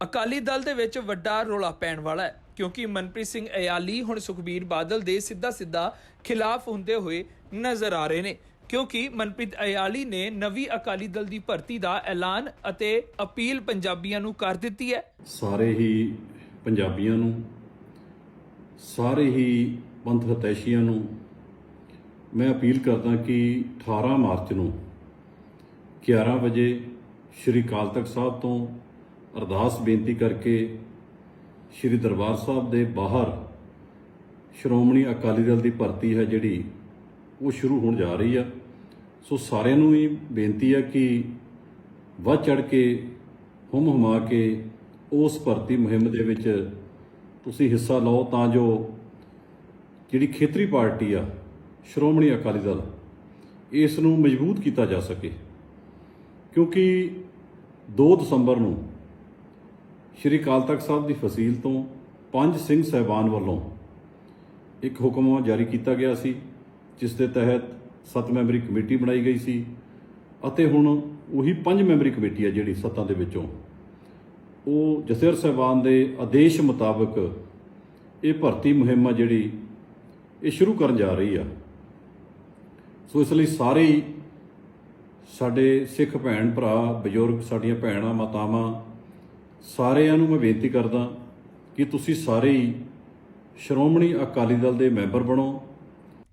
ਅਕਾਲੀ ਦਲ ਦੇ ਵਿੱਚ ਵੱਡਾ ਰੋਲਾ ਪੈਣ ਵਾਲਾ ਹੈ, ਕਿਉਂਕਿ ਮਨਪ੍ਰੀਤ ਸਿੰਘ ਅਯਾਲੀ ਹੁਣ ਸੁਖਬੀਰ ਬਾਦਲ ਦੇ ਸਿੱਧਾ ਸਿੱਧਾ ਖਿਲਾਫ ਹੁੰਦੇ ਹੋਏ ਨਜ਼ਰ ਆ ਰਹੇ ਨੇ, ਕਿਉਂਕਿ ਮਨਪ੍ਰੀਤ ਅਯਾਲੀ ਨੇ ਨਵੀਂ ਅਕਾਲੀ ਦਲ ਦੀ ਭਰਤੀ ਦਾ ਐਲਾਨ ਅਤੇ ਅਪੀਲ ਪੰਜਾਬੀਆਂ ਨੂੰ ਕਰ ਦਿੱਤੀ ਹੈ। ਸਾਰੇ ਹੀ ਪੰਜਾਬੀਆਂ ਨੂੰ, ਸਾਰੇ ਹੀ ਪੰਥ ਹਤੈਸ਼ੀਆਂ ਨੂੰ ਮੈਂ ਅਪੀਲ ਕਰਦਾ ਕਿ 18 ਮਾਰਚ ਨੂੰ 11 ਵਜੇ ਸ਼੍ਰੀ ਅਕਾਲ ਤਖਤ ਸਾਹਿਬ ਤੋਂ ਅਰਦਾਸ ਬੇਨਤੀ ਕਰਕੇ ਸ਼੍ਰੀ ਦਰਬਾਰ ਸਾਹਿਬ ਦੇ ਬਾਹਰ ਸ਼੍ਰੋਮਣੀ ਅਕਾਲੀ ਦਲ ਦੀ ਭਰਤੀ ਹੈ ਜਿਹੜੀ, ਉਹ ਸ਼ੁਰੂ ਹੋਣ ਜਾ ਰਹੀ ਆ। ਸੋ ਸਾਰਿਆਂ ਨੂੰ ਹੀ ਬੇਨਤੀ ਆ ਕਿ ਵੱਧ ਚੜ ਕੇ, ਹੁਮ ਹੁਮਾ ਕੇ ਉਸ ਭਰਤੀ ਮੁਹਿੰਮ ਦੇ ਵਿੱਚ ਤੁਸੀਂ ਹਿੱਸਾ ਲਓ ਤਾਂ ਜੋ ਜਿਹੜੀ ਖੇਤਰੀ ਪਾਰਟੀ ਆ, ਸ਼੍ਰੋਮਣੀ ਅਕਾਲੀ ਦਲ, ਇਸ ਨੂੰ ਮਜ਼ਬੂਤ ਕੀਤਾ ਜਾ ਸਕੇ। ਕਿਉਂਕਿ 2 ਦਸੰਬਰ ਨੂੰ ਸ਼੍ਰੀ ਅਕਾਲ ਤਖਤ ਸਾਹਿਬ ਦੀ ਫਸੀਲ ਤੋਂ ਪੰਜ ਸਿੰਘ ਸਹਿਬਾਨ ਵੱਲੋਂ ਇੱਕ ਹੁਕਮ ਜਾਰੀ ਕੀਤਾ ਗਿਆ ਸੀ, ਜਿਸ ਦੇ ਤਹਿਤ ਸੱਤ ਮੈਂਬਰੀ ਕਮੇਟੀ ਬਣਾਈ ਗਈ ਸੀ ਅਤੇ ਹੁਣ ਉਹੀ ਪੰਜ ਮੈਂਬਰੀ ਕਮੇਟੀ ਆ ਜਿਹੜੀ ਸੱਤਾਂ ਦੇ ਵਿੱਚੋਂ। ਉਹ ਜਸੇਰ ਸਾਹਿਬਾਨ ਦੇ ਆਦੇਸ਼ ਮੁਤਾਬਕ ਇਹ ਭਰਤੀ ਮੁਹਿੰਮ ਆ ਜਿਹੜੀ ਇਹ ਸ਼ੁਰੂ ਕਰਨ ਜਾ ਰਹੀ ਆ। ਸੋ ਇਸ ਲਈ ਸਾਰੇ ਸਾਡੇ ਸਿੱਖ ਭੈਣ ਭਰਾ, ਬਜ਼ੁਰਗ ਸਾਡੀਆਂ ਭੈਣਾਂ, ਮਾਤਾਵਾਂ ਸਾਰਿਆਂ ਨੂੰ ਮੈਂ ਬੇਨਤੀ ਕਰਦਾ ਕਿ ਤੁਸੀਂ ਸਾਰੇ ਹੀ ਸ਼੍ਰੋਮਣੀ ਅਕਾਲੀ ਦਲ ਦੇ ਮੈਂਬਰ ਬਣੋ।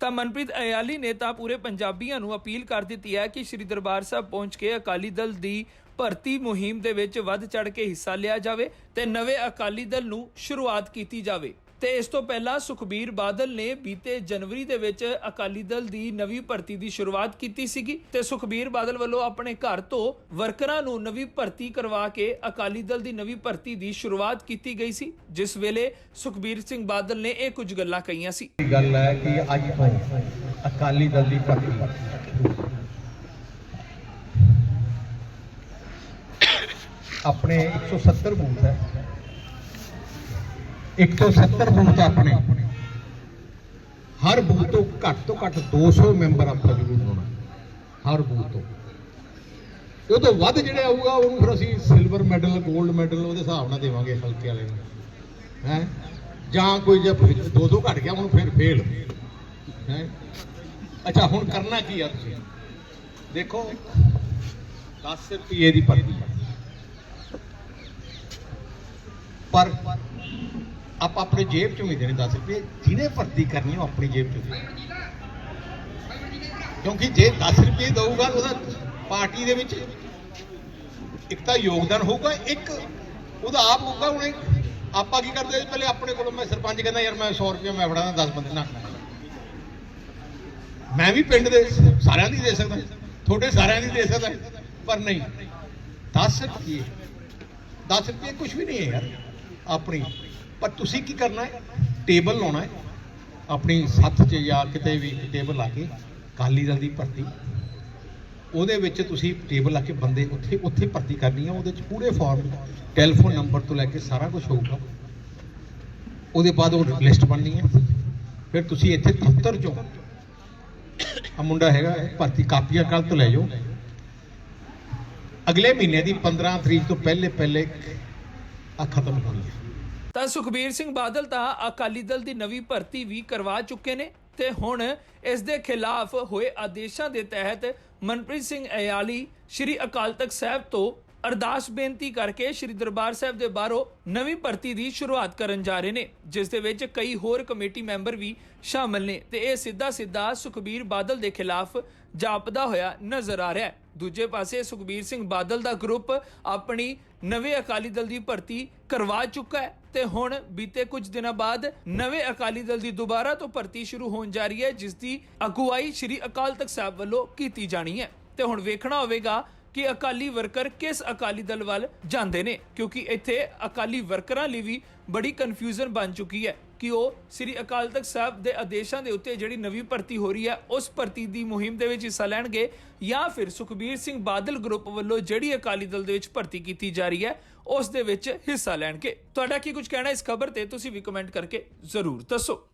ਤਾਂ ਮਨਪ੍ਰੀਤ ਅਯਾਲੀ ਨੇ ਤਾਂ ਪੂਰੇ ਪੰਜਾਬੀਆਂ ਨੂੰ ਅਪੀਲ ਕਰ ਦਿੱਤੀ ਹੈ ਕਿ ਸ੍ਰੀ ਦਰਬਾਰ ਸਾਹਿਬ ਪਹੁੰਚ ਕੇ ਅਕਾਲੀ ਦਲ ਦੀ ਭਰਤੀ ਮੁਹਿੰਮ ਦੇ ਵਿੱਚ ਵੱਧ ਚੜ ਕੇ ਹਿੱਸਾ ਲਿਆ ਜਾਵੇ ਤੇ ਨਵੇਂ ਅਕਾਲੀ ਦਲ ਨੂੰ ਸ਼ੁਰੂਆਤ ਕੀਤੀ ਜਾਵੇ। ਤੇ ਇਸ ਤੋਂ ਪਹਿਲਾਂ ਸੁਖਬੀਰ ਬਾਦਲ ਨੇ ਬੀਤੇ ਜਨਵਰੀ ਦੇ ਵਿੱਚ ਅਕਾਲੀ ਦਲ ਦੀ ਨਵੀਂ ਭਰਤੀ ਦੀ ਸ਼ੁਰੂਆਤ ਕੀਤੀ ਸੀਗੀ ਤੇ ਸੁਖਬੀਰ ਬਾਦਲ ਵੱਲੋਂ ਆਪਣੇ ਘਰ ਤੋਂ ਵਰਕਰਾਂ ਨੂੰ ਨਵੀਂ ਭਰਤੀ ਕਰਵਾ ਕੇ ਅਕਾਲੀ ਦਲ ਦੀ ਨਵੀਂ ਭਰਤੀ ਦੀ ਸ਼ੁਰੂਆਤ ਕੀਤੀ ਗਈ ਸੀ, ਜਿਸ ਵੇਲੇ ਸੁਖਬੀਰ ਸਿੰਘ ਬਾਦਲ ਨੇ ਇਹ ਕੁਝ ਗੱਲਾਂ ਕਹੀਆਂ ਸੀ। ਗੱਲ ਹੈ ਕਿ ਅੱਜ ਤੋਂ ਅਕਾਲੀ ਦਲ ਦੀ ਭਰਤੀ। ਆਪਣੇ 170 ਬੂਥ ਹੈ। 170 ਬੂਥ ਆਪਣੇ। ਹਰ ਬੂਥ ਤੋਂ ਘੱਟ ਤੋਂ ਘੱਟ 200 ਮੈਂਬਰ ਆਪਾਂ ਜ਼ਰੂਰ ਹੋਣਾ। ਹਰ ਬੂਥ ਤੋਂ। ਉਹ ਤੋਂ ਵੱਧ ਜਿਹੜੇ ਆਊਗਾ, ਉਹਨੂੰ ਫਿਰ ਅਸੀਂ ਸਿਲਵਰ ਮੈਡਲ 골ਡ ਮੈਡਲ ਉਹਦੇ ਹਿਸਾਬ ਨਾਲ ਦੇਵਾਂਗੇ ਹਲਕੇ ਵਾਲੇ ਨੂੰ। ਹੈ? ਜਾਂ ਕੋਈ ਜੇ ਦੋ ਦੋ ਘਟ ਗਿਆ, ਉਹਨੂੰ ਫਿਰ ਫੇਲ ਹੈ? ਅੱਛਾ, ਹੁਣ ਕਰਨਾ ਕੀ ਆ ਤੁਸੀਂ? ਦੇਖੋ 10 ਰੁਪਏ ਦੀ ਭਰਤੀ। ਪਰ ਆਪ ਆਪਣੇ ਜੇਬ ਚੋਂ ਹੀ ਦੇਣੇ 10 ਰੁਪਏ ਜਿਹਨੇ ਭਰਤੀ ਕਰਨੀ ਉਹ ਆਪਣੀ ਜੇਬ ਚੋਂ ਦੇ। ਕਿਉਂਕਿ ਜੇ 10 ਰੁਪਏ ਦਊਗਾ, ਉਹਦਾ ਪਾਰਟੀ ਦੇ ਵਿੱਚ ਇੱਕ ਤਾਂ ਯੋਗਦਾਨ ਹੋਊਗਾ, ਇੱਕ ਉਹਦਾ ਆਪ ਹੋਊਗਾ, ਹੁਣ ਆਪਾਂ ਕੀ ਕਰਦੇ ਪਹਿਲੇ ਆਪਣੇ ਕੋਲੋਂ ਮੈਂ ਸਰਪੰਚ ਕਹਿੰਦਾ, ਯਾਰ ਮੈਂ 100 ਰੁਪਏ ਮੈਂ ਫੜਾਣਾ 10 ਬੰਦੇ ਨਾਲ ਮੈਂ। ਵੀ ਪਿੰਡ ਦੇ ਸਾਰਿਆਂ ਦੀ ਦੇ ਸਕਦਾ, ਤੁਹਾਡੇ ਸਾਰਿਆਂ ਦੀ ਦੇ ਸਕਦਾ, ਪਰ ਨਹੀਂ। 10 ਰੁਪਏ 10 ਰੁਪਏ ਕੁਝ ਵੀ ਨਹੀਂ ਹੈ ਯਾਰ, ਆਪਣੀ। ਪਰ ਤੁਸੀਂ ਕੀ ਕਰਨਾ ਹੈ? ਟੇਬਲ ਲਾਉਣਾ ਹੈ। ਆਪਣੀ ਸੱਥ 'ਚ ਜਾਂ ਕਿਤੇ ਵੀ ਟੇਬਲ ਲਾ ਕੇ ਕਾਲੀ ਦਲ ਦੀ ਭਰਤੀ। ਉਹਦੇ ਵਿੱਚ ਤੁਸੀਂ ਟੇਬਲ ਲਾ ਕੇ ਬੰਦੇ ਉੱਥੇ ਉੱਥੇ ਭਰਤੀ ਕਰਨੀ ਆ ਉਹਦੇ ਚ ਪੂਰੇ ਫਾਰਮ ਟੈਲੀਫੋਨ ਨੰਬਰ ਤੋਂ ਲੈ ਕੇ ਸਾਰਾ ਕੁਝ ਹੋਊਗਾ। ਉਹਦੇ ਬਾਅਦ ਉਹ ਲਿਸਟ ਬਣਨੀ ਹੈ। ਫਿਰ ਤੁਸੀਂ ਇੱਥੇ ਦਫ਼ਤਰ ਚੋਂ ਆ ਮੁੰਡਾ ਹੈਗਾ ਭਰਤੀ ਕਾਪੀਆਂ ਕੱਲ ਤੋਂ ਲੈ ਜਾਓ। ਅਗਲੇ ਮਹੀਨੇ ਦੀ 15 ਤਰੀਕ ਤੋਂ ਪਹਿਲੇ ਪਹਿਲੇ ਆ ਖਤਮ ਹੋਣੀ ਹੈ। ਤਾਂ ਸੁਖਬੀਰ ਸਿੰਘ ਬਾਦਲ ਤਾਂ ਅਕਾਲੀ ਦਲ ਦੀ ਨਵੀਂ ਭਰਤੀ ਵੀ ਕਰਵਾ ਚੁੱਕੇ ਨੇ ਤੇ ਹੁਣ ਇਸ ਦੇ ਖਿਲਾਫ ਹੋਏ ਆਦੇਸ਼ਾਂ ਦੇ ਤਹਿਤ ਮਨਪ੍ਰੀਤ ਸਿੰਘ ਅਯਾਲੀ ਸ਼੍ਰੀ ਅਕਾਲ ਤਖਤ ਸਾਹਿਬ ਤੋਂ ਅਰਦਾਸ ਬੇਨਤੀ ਕਰਕੇ ਸ਼੍ਰੀ ਦਰਬਾਰ ਸਾਹਿਬ ਦੇ ਬਾਹਰੋਂ ਨਵੀਂ ਭਰਤੀ ਦੀ ਸ਼ੁਰੂਆਤ ਕਰਨ ਜਾ ਰਹੇ ਨੇ, ਜਿਸ ਦੇ ਵਿੱਚ ਕਈ ਹੋਰ ਕਮੇਟੀ ਮੈਂਬਰ ਵੀ ਸ਼ਾਮਲ ਨੇ ਤੇ ਇਹ ਸਿੱਧਾ ਸਿੱਧਾ ਸੁਖਬੀਰ ਬਾਦਲ ਦੇ ਖਿਲਾਫ ਜਾਪਦਾ ਹੋਇਆ ਨਜ਼ਰ ਆ ਰਿਹਾ ਹੈ। ਦੂਜੇ ਪਾਸੇ ਸੁਖਬੀਰ ਸਿੰਘ ਬਾਦਲ ਦਾ ਗਰੁੱਪ ਆਪਣੀ ਨਵੇਂ ਅਕਾਲੀ ਦਲ ਦੀ ਭਰਤੀ ਕਰਵਾ ਚੁੱਕਾ ਹੈ ਤੇ ਹੁਣ ਬੀਤੇ ਕੁਝ ਦਿਨਾਂ ਬਾਅਦ ਨਵੇਂ ਅਕਾਲੀ ਦਲ ਦੀ ਦੁਬਾਰਾ ਤੋਂ ਭਰਤੀ ਸ਼ੁਰੂ ਹੋਣ ਜਾ ਰਹੀ ਹੈ, ਜਿਸ ਦੀ ਅਗਵਾਈ ਸ਼੍ਰੀ ਅਕਾਲ ਤਖਤ ਸਾਹਿਬ ਵੱਲੋਂ ਕੀਤੀ ਜਾਣੀ ਹੈ। ਤੇ ਹੁਣ ਵੇਖਣਾ ਹੋਵੇਗਾ ਕਿ ਅਕਾਲੀ ਵਰਕਰ ਕਿਸ ਅਕਾਲੀ ਦਲ ਵੱਲ ਜਾਂਦੇ ਨੇ? ਕਿਉਂਕਿ ਇੱਥੇ ਅਕਾਲੀ ਵਰਕਰਾਂ ਲਈ ਵੀ ਬੜੀ ਕਨਫਿਊਜ਼ਨ ਬਣ ਚੁੱਕੀ ਹੈ ਕਿ ਉਹ ਸ੍ਰੀ ਅਕਾਲ ਤਖਤ ਸਾਹਿਬ ਦੇ ਆਦੇਸ਼ਾਂ ਦੇ ਉੱਤੇ ਜਿਹੜੀ ਨਵੀਂ ਭਰਤੀ ਹੋ ਰਹੀ ਹੈ, ਉਸ ਭਰਤੀ ਦੀ ਮੁਹਿੰਮ ਦੇ ਵਿੱਚ ਹਿੱਸਾ ਲੈਣਗੇ ਜਾਂ ਫਿਰ ਸੁਖਬੀਰ ਸਿੰਘ ਬਾਦਲ ਗਰੁੱਪ ਵੱਲੋਂ ਜਿਹੜੀ ਅਕਾਲੀ ਦਲ ਦੇ ਵਿੱਚ ਭਰਤੀ ਕੀਤੀ ਜਾ ਰਹੀ ਹੈ, ਉਸ ਦੇ ਵਿੱਚ ਹਿੱਸਾ ਲੈਣਗੇ। ਤੁਹਾਡਾ ਕੀ ਕੁਝ ਕਹਿਣਾ ਇਸ ਖਬਰ ਤੇ? ਤੁਸੀਂ ਵੀ ਕਮੈਂਟ ਕਰਕੇ ਜ਼ਰੂਰ ਦੱਸੋ।